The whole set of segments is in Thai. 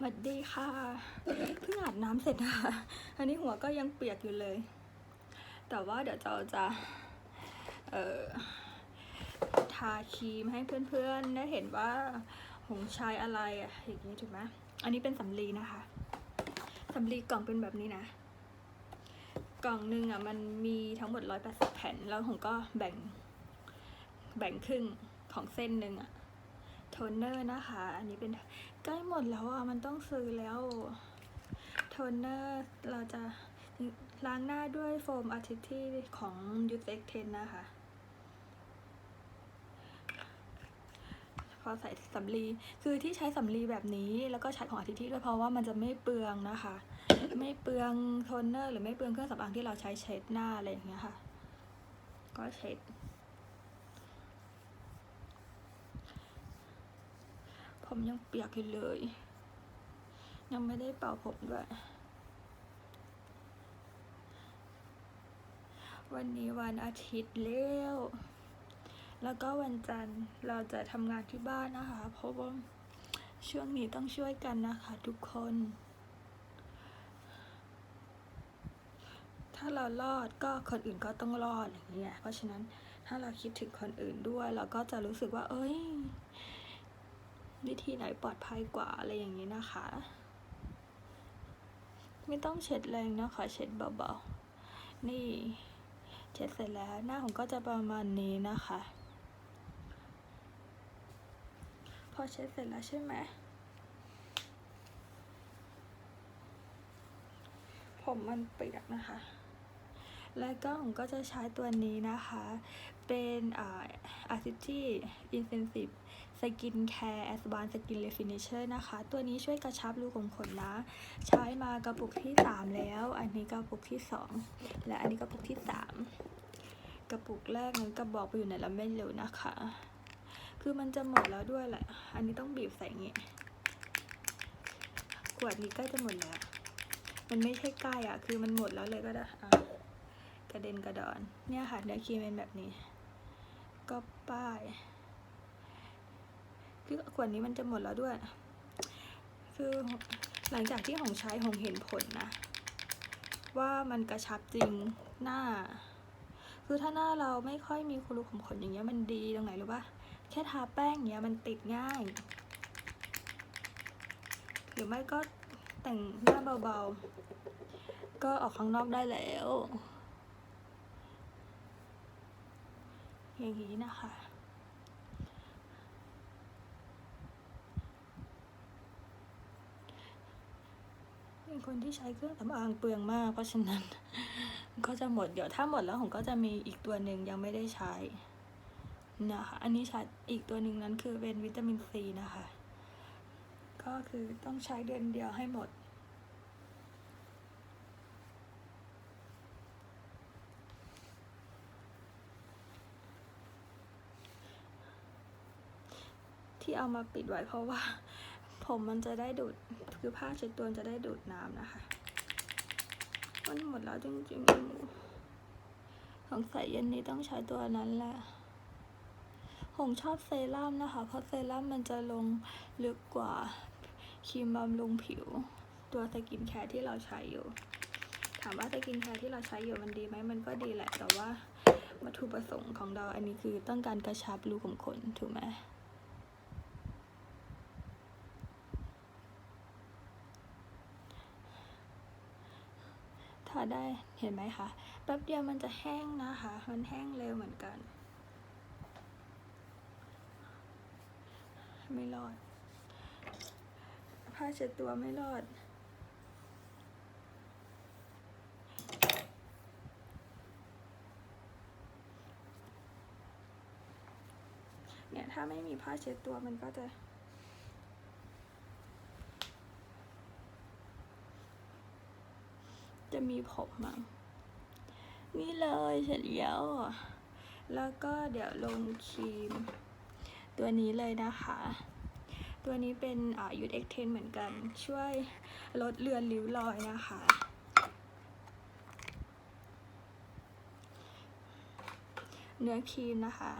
สวัสดีค่ะ เพิ่งอาบน้ำเสร็จนะคะอันนี้หัวก็ยังเปียกอยู่เลย แต่ว่าเดี๋ยวเราจะ เอ่อ ทาครีมให้เพื่อนๆ ได้เห็นว่าหงใช้อะไรอะอย่างนี้ถูกไหมอันนี้เป็นสำลีนะคะสำลีกล่องเป็นแบบนี้นะ กล่องหนึ่งอะมันมีทั้งหมดร้อยแปดสิบแผ่น แล้วผมก็แบ่ง แบ่งครึ่งของเส้นหนึ่งอะ ทนเนอร์นะคะ อันนี้เป็นใกล้หมดแล้วอะ มันต้องซื้อแล้วโทนเนอร์เราจะล้างหน้าด้วยโฟมอาร์ติที่ของ u t e x 10 นะคะ พอใส่สำลี คือที่ใช้สำลีแบบนี้แล้วก็ใช้ของอาทิตย์ด้วยเพราะว่ามันจะไม่เปลืองนะคะ ไม่เปลืองโทนเนอร์หรือไม่เปลืองเครื่องสำอางที่เราใช้เช็ดหน้าอะไรอย่างเงี้ยค่ะ ก็เช็ด ผมยังเปียกอยู่เลย ยังไม่ได้เป่าผมด้วย วันนี้วันอาทิตย์แล้ว แล้วก็วันจันทร์เราจะทำงานที่บ้านนะคะ เพราะว่าช่วงนี้ต้องช่วยกันนะคะทุกคน ถ้าเรารอดก็คนอื่นก็ต้องรอดอย่างเงี้ย เพราะฉะนั้นถ้าเราคิดถึงคนอื่นด้วย เราก็จะรู้สึกว่า เอ้ย วิธีไหนปลอดภัยกว่าอะไรอย่างนี้นะคะ ไม่ต้องเช็ดแรงนะคะเช็ดเบาๆ นี่เช็ดเสร็จแล้วหน้าผมก็จะประมาณนี้นะคะ พอเช็ดเสร็จแล้วใช่ไหมผมมันเปียกนะคะ แล้วก็ผมก็จะใช้ตัวนี้นะคะ เป็นอ่า Artity Intensive Skin Care Advanced Skin Refinisher นะคะ ตัวนี้ช่วยกระชับรูขุมขนนะ ใช้มากระปุกที่ 3 แล้ว อันนี้กระปุกที่ 2 และอันนี้กระปุกที่ 3 กระปุกแรกนั้นกระบอกไปอยู่ไหนแล้วไม่รู้นะคะ คือมันจะหมดแล้วด้วยแหละ อันนี้ต้องบีบใส่อย่างงี้ขวดนี้ใกล้จะหมดแล้ว มันไม่ใช่ใกล้อะ คือมันหมดแล้วเลยก็ได้กระเด็นกระดอน เนี่ยค่ะเนื้อครีมเป็นแบบนี้ ป้ายคือขวดนี้มันจะหมดแล้วด้วย คือหลังจากที่หงใช้หงเห็นผลนะ ว่ามันกระชับจริงหน้า คือถ้าหน้าเราไม่ค่อยมีคุรุขุมขนอย่างเงี้ยมันดีตรงไหนหรู้ปะแค่ทาแป้งเงี้ยมันติดง่าย หรือไม่ก็แต่งหน้าเบาๆ ก็ออกข้างนอกได้แล้ว อย่างนี้นะคะ เป็นคนที่ใช้เครื่องสำอางเปลืองมาก เพราะฉะนั้น ก็จะหมด เดี๋ยวถ้าหมดแล้วผมก็จะมีอีกตัวหนึ่งยังไม่ได้ใช้นะคะ อันนี้ใช้อีกตัวหนึ่งนั้นคือเป็นวิตามินซีนะคะ ก็คือต้องใช้เดือนเดียวให้หมด เอามาปิดไว้เพราะว่า ผมมันจะได้ดูดคือผ้าเช็ดตัวจะได้ดูดน้ำนะคะมันหมดแล้วจริงๆสงสัยเย็นนี้ต้องใช้ตัวนั้นแหละผมชอบเซรั่มนะคะ เพราะเซรั่มมันจะลงลึกกว่าครีมบำรุงผิว ตัวสกินแคร์ที่เราใช้อยู่ ถามว่าสกินแคร์ที่เราใช้อยู่มันดีไหมมันก็ดีแหละ แต่ว่าวัตถุประสงค์ของเราอันนี้คือต้องการกระชับรูขุมขนถูกไหม ทาได้เห็นไหมคะแป๊บเดียวมันจะแห้งนะคะ มันแห้งเร็วเหมือนกัน ไม่รอด ผ้าเช็ดตัวไม่รอดเนี่ยถ้าไม่มีผ้าเช็ดตัวมันก็จะ จะมีผมอะนี่เลยเสร็จแล้วแล้วก็เดี๋ยวลงครีม ตัวนี้เลยนะคะ ตัวนี้เป็นอ่ายูดเอ็กเทนเหมือนกัน ช่วยลดเลือนริ้วรอยนะคะเนื้อครีมนะคะ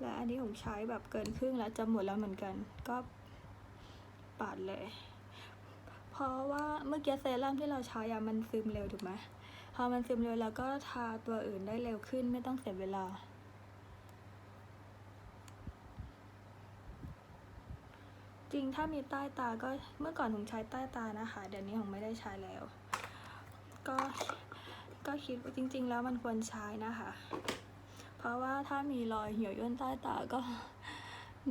และอันนี้ผมใช้แบบเกินครึ่งแล้วจะหมดแล้วเหมือนกัน ก็ปาดเลย เพราะว่าเมื่อกี้เซรั่มที่เราใช้อะมันซึมเร็วถูกไหมพอมันซึมเร็วแล้วก็ทาตัวอื่นได้เร็วขึ้นไม่ต้องเสียเวลา จริงถ้ามีใต้ตาก็เมื่อก่อนผมใช้ใต้ตานะคะ เดี๋ยวนี้ผมไม่ได้ใช้แล้ว ก็ก็คิดว่าจริง ๆ แล้วมันควรใช้นะคะ เพราะว่าถ้ามีรอยเหี่ยวย่นใต้ตาก็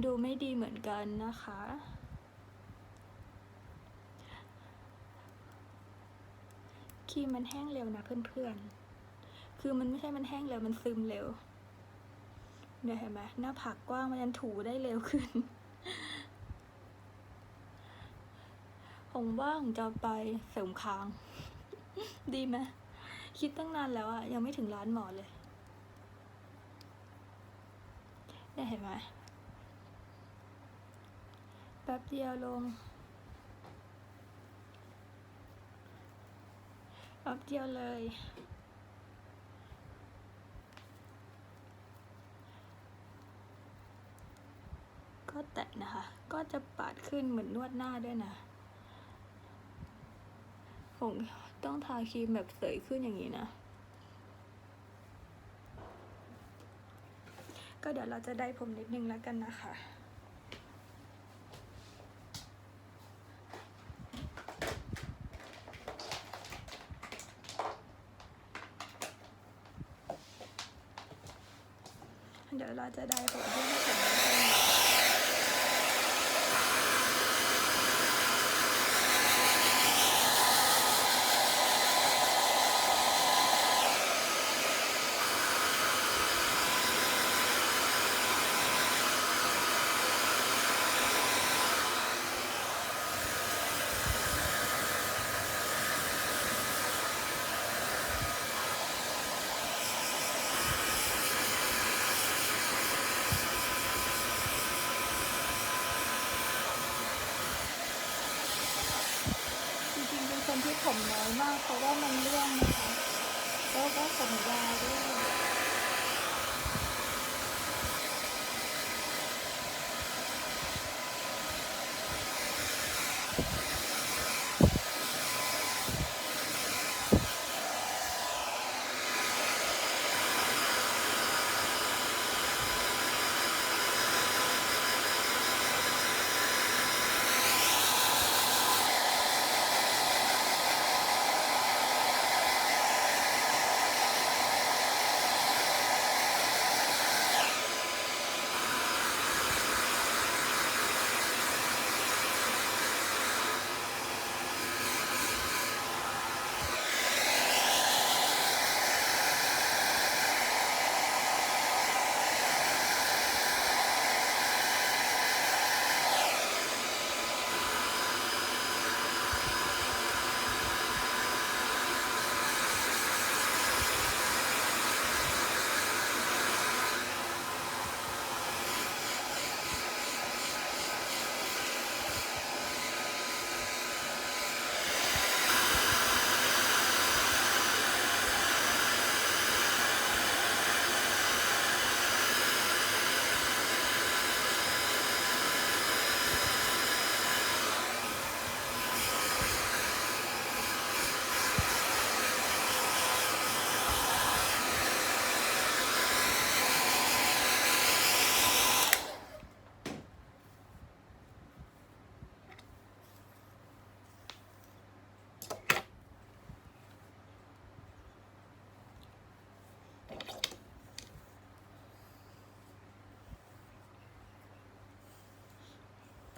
ดูไม่ดีเหมือนกันนะคะ ครีมมันแห้งเร็วนะเพื่อนๆ คือมันไม่ใช่มันแห้งเร็วมันซึมเร็ว เนี่ยเห็นไหมหน้าผากกว้างมันยันถูได้เร็วขึ้น ผมว่าผมจะไปเสริมคาง ดีไหมคิดตั้งนานแล้วอะยังไม่ถึงร้านหมอเลย เนี่ยเห็นไหมแป๊บเดียวลง แป๊บเดียวเลย ก็แตะนะคะ ก็จะปาดขึ้นเหมือนนวดหน้าด้วยนะ ผมต้องทาครีมแบบเสยขึ้นอย่างนี้นะ ก็เดี๋ยวเราจะได้ผมนิดนึงแล้วกันนะคะ เดี๋ยวเราจะได้ผลที่ไม่ถึงนิดนึงจริงๆ เป็นคนที่ผมน้อยมาก เพราะว่ามันเรื่องนะคะแล้วก็ผมยาด้วย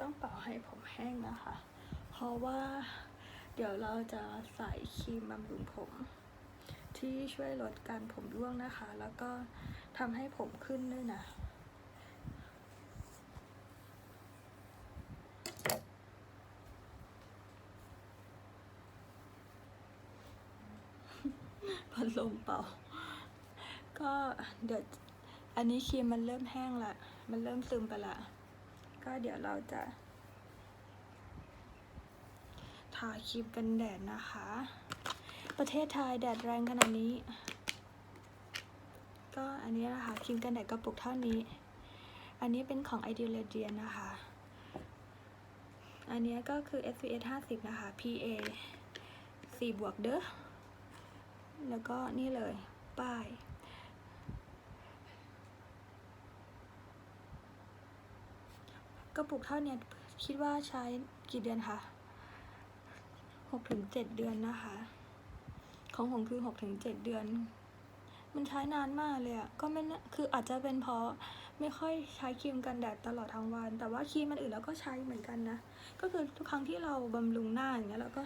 ต้องเป่าให้ผมแห้งนะคะ เพราะว่าเดี๋ยวเราจะใส่ครีมบำรุงผม ที่ช่วยลดการผมร่วงนะคะ แล้วก็ทำให้ผมขึ้นด้วยนะพัดลมเป่า ก็เดี๋ยวอันนี้ครีมมันเริ่มแห้งละ มันเริ่มซึมไปละ ก็เดี๋ยวเราจะ ทาครีมกันแดดนะคะ ประเทศไทยแดดแรงขนาดนี้ ก็อันนี้นะคะครีมกันแดดกระปุกเท่านี้ อันนี้เป็นของ i d e a l a d i a n นะคะ อันนี้ก็คือ SPF 50 นะคะ PA 4บวกเด้อแล้วก็นี่เลยป้าย กระปุกเท่าเนี้ยคิดว่าใช้กี่เดือนคะหกถึงเจ็ดเดือนนะคะ ของผมคือหกถึงเจ็ดเดือน มันใช้นานมากเลยอะก็ไม่คืออาจจะเป็นเพราะไม่ค่อยใช้ครีมกันแดดตลอดทั้งวัน แต่ว่าครีมมันอื่นเราก็ใช้เหมือนกันนะ ก็คือทุกครั้งที่เราบำรุงหน้าอย่างเงี้ยเราก็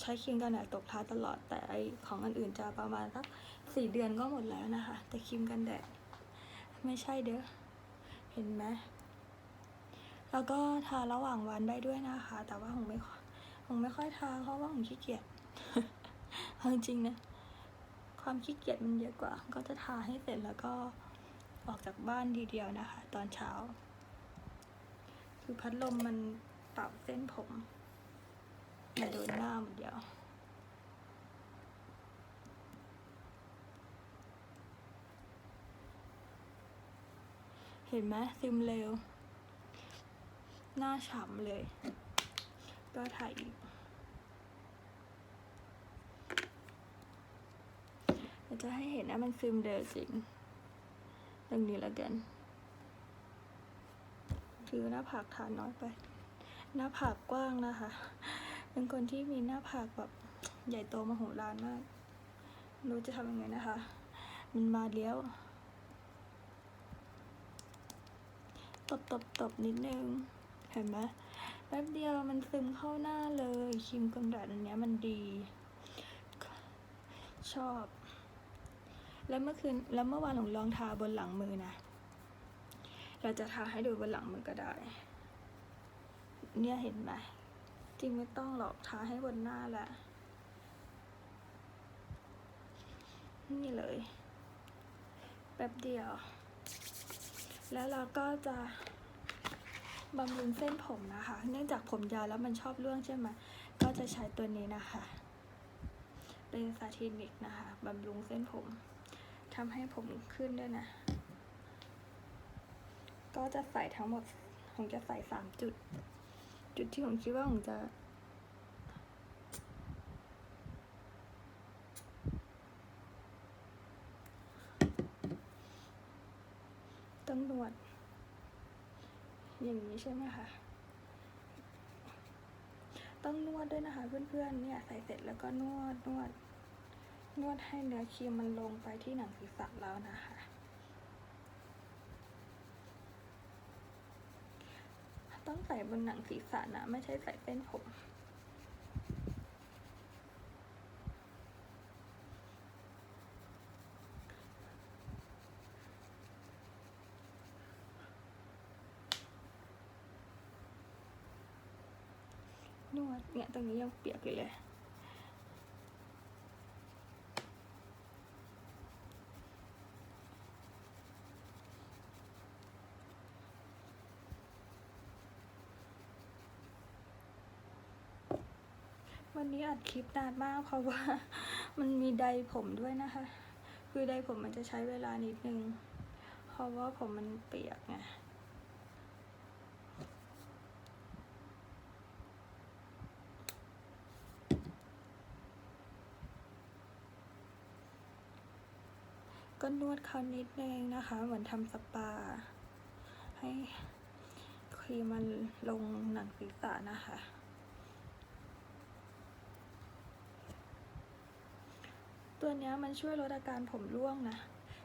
ใช้ครีมกันแดดตกท้าตลอด แต่ไอของอันอื่นจะประมาณสักสี่เดือนก็หมดแล้วนะคะ แต่ครีมกันแดดไม่ใช่เด้อ เห็นไหม แล้วก็ทาระหว่างวันได้ด้วยนะคะ แต่ว่าผมไม่ค่อยผมไม่ค่อยทาเพราะว่าผมขี้เกียจจริงๆนะ ความขี้เกียจมันเยอะกว่า ก็จะทาให้เสร็จแล้วก็ออกจากบ้านทีเดียวนะคะ ตอนเช้า คือพัดลมมันปรับเส้นผมมาโดนหน้าหมดเดียวเห็นไหมซึมเร็ว หน้าฉ่ำเลย ก็ถ่ายอีกจะให้เห็นนะมันซึมเร็วจริงตรงนี้แล้วกัน คือหน้าผากทานน้อยไป หน้าผากกว้างนะคะ เป็นคนที่มีหน้าผากแบบใหญ่โตมโหฬารมาก รู้จะทำยังไงนะคะ มันมาเลี้ยว ตบตบตบนิดนึง ห็นไหมแป๊บเดียวมันซึมเข้าหน้าเลยครีมกันแดดอันนี้มันดี ชอบ แล้วเมื่อคืนแล้วเมื่อวานหลงลองทาบนหลังมือนะ เราจะทาให้ดูบนหลังมือก็ได้ เนี่ยเห็นไหมจริงไม่ต้องหรอกทาให้บนหน้าแหละนี่เลย แป๊บเดียว แล้วเราก็จะ บำรุงเส้นผมนะคะ เนื่องจากผมยาวแล้วมันชอบร่วงใช่ไหมก็จะใช้ตัวนี้นะคะ เป็นซาทินิกนะคะบำรุงเส้นผมทำให้ผมขึ้นด้วยนะ ก็จะใส่ทั้งหมดผมจะใส่สามจุด จุดที่ผมคิดว่าผมจะต้องนวด อย่างนี้ใช่ไหมคะ ต้องนวดด้วยนะคะเพื่อนๆ เนี่ยใส่เสร็จแล้วก็นวดนวด นวดให้เนื้อครีมมันลงไปที่หนังศีรษะแล้วนะคะ ต้องใส่บนหนังศีรษะนะ ไม่ใช่ใส่เส้นผม เนี่ยตรงนี้ยังเปียกอยู่เลย วันนี้อัดคลิปนานมากเพราะว่ามันมีไดผมด้วยนะคะ คือไดผมมันจะใช้เวลานิดนึง เพราะว่าผมมันเปียกไง ก็นวดเขานิดนึงนะคะ เหมือนทำสปา ให้ครีมมันลงหนังศีรษะนะคะ ตัวนี้มันช่วยลดอาการผมร่วงนะ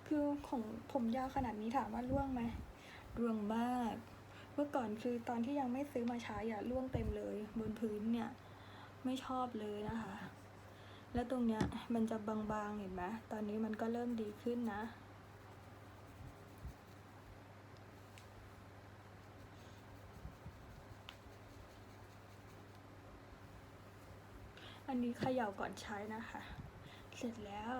คือของผมยาวขนาดนี้ถามว่าร่วงไหมร่วงมาก เมื่อก่อนคือตอนที่ยังไม่ซื้อมาใช้อะร่วงเต็มเลย บนพื้นเนี่ย ไม่ชอบเลยนะคะ แล้วตรงเนี้ยมันจะบางๆเห็นไหมตอนนี้มันก็เริ่มดีขึ้นนะ อันนี้เขย่าก่อนใช้นะคะ เสร็จแล้ว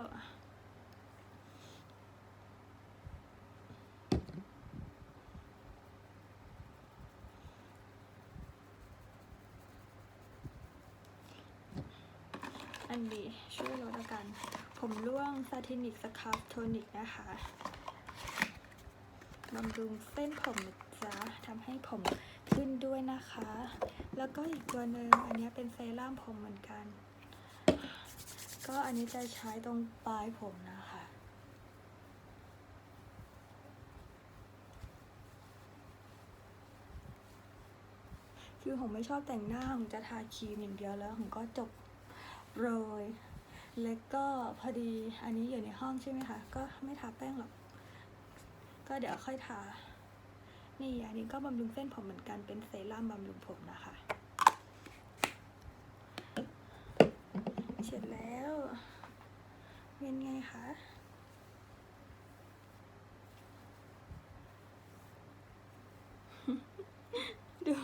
อันนี้ช่วยลดอาการผมร่วงซาทินิกสครับโทนิกนะคะบำรุงเส้นผมนะจะทำให้ผมขึ้นด้วยนะคะ แล้วก็อีกตัวหนึ่งอันนี้เป็นเซรั่มผมเหมือนกัน ก็อันนี้จะใช้ตรงปลายผมนะคะคือผมไม่ชอบแต่งหน้าผมจะทาครีมอย่างเดียวแล้วผมก็จบ โรย แล้วก็พอดีอันนี้อยู่ในห้องใช่ไหมคะ ก็ไม่ทาแป้งหรอก ก็เดี๋ยวค่อยทา นี่อันนี้ก็บำรุงเส้นผมเหมือนกันเป็นเซรั่มบำรุงผมนะคะ เสร็จแล้วเป็นไงคะดู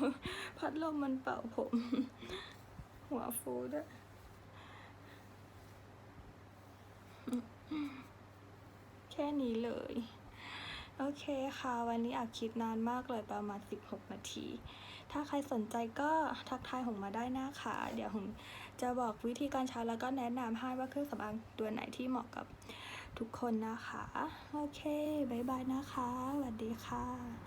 พัดลมมันเป่าผม หัวฟูด้วย แค่นี้เลย โอเคค่ะ วันนี้อัดคลิปนานมากเลยประมาณ 16 นาที ถ้าใครสนใจก็ทักทายหงมาได้นะคะ เดี๋ยวหงจะบอกวิธีการใช้แล้วก็แนะนำให้ว่าเครื่องสำอางตัวไหนที่เหมาะกับทุกคนนะคะ โอเคบายบายนะคะสวัสดีค่ะ